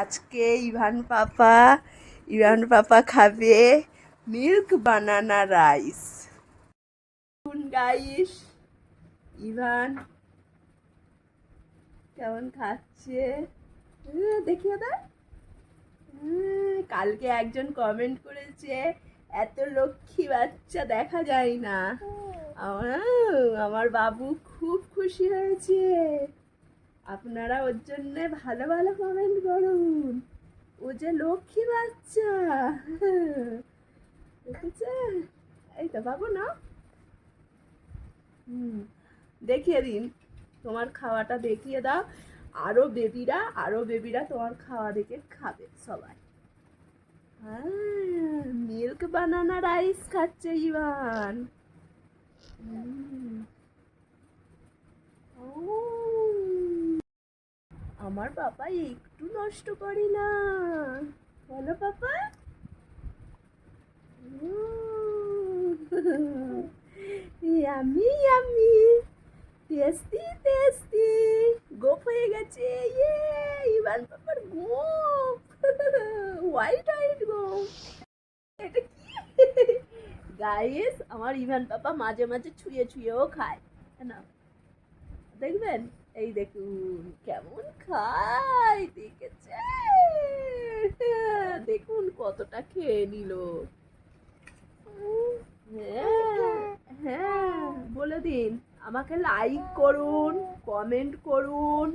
আজকে ইভান পাপা ইভান পাপা খাবে milk banana rice. Guys Ivan কেমন খাচ্ছে? দেখিও দা কালকে একজন কমেন্ট করেছে এত লক্ষ্মী বাচ্চা দেখা যায় না। আমার আমার বাবু খুব খুশি হয়েছে। আপনারা ওর জন্য ভালো ভালো কমেন্ট করুন। ও যে লক্ষ্মী বাচ্চা। এই তো বাবু না হুম, দেখিয়ে দিন। তোমার খাওয়াটা দেখিয়ে দাও। আরও বেবিরা আরও বেবিরা তোমার খাওয়া দেখে খাবে সবাই। মিল্ক বানানা রাইস খাচ্ছে ইভান। ও, আমার পাপা একটু নষ্ট করে না। বলো পাপা আমি আমি টেস্টি টেস্টি। গোপ হয়ে গেছে। ইয়ে ইভান পাপার গোপ। হোয়াইট হোয়াইট গোপ। এটা কি? গাইস আমার ইভান পাপা মাঝে মাঝে ছুঁয়ে ছুঁয়েও খায়। না। দেখবেন? এই দেখুন, কেমন খায় দেখেছে দেখুন কতটা খেয়ে নিল। হ্যাঁ হ্যাঁ বলে দিন, আমাকে লাইক করুন কমেন্ট করুন,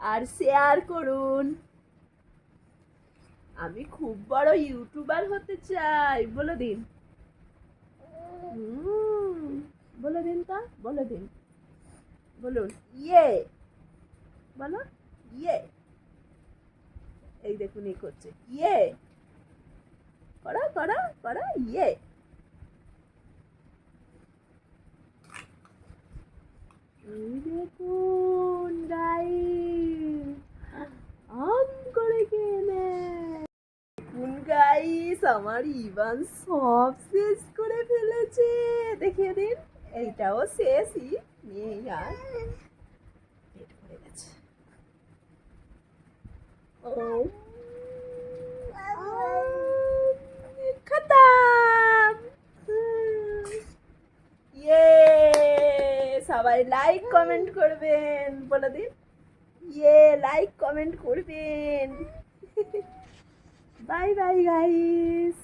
আর শেয়ার করুন। আমি খুব বড় ইউটিউবার হতে চাই, বলে দিন। বলে দিন তা, বলে দিন। বলুন ইয়ে। বলো ইয়ে। এই দেখুন, এই করছে ইয়ে। করো করো করো ইয়ে। এই দেখুন গাই আম করে নেয় দেখুন গাইস আমার ইভান সব শেষ করে ফেলেছে। দেখিয়ে দিন, এইটাও শেষই। ও খতম। ইয়ে সবাই লাইক কমেন্ট করবেন, বলে দিন। ইয়ে লাইক কমেন্ট করবেন। Bye bye guys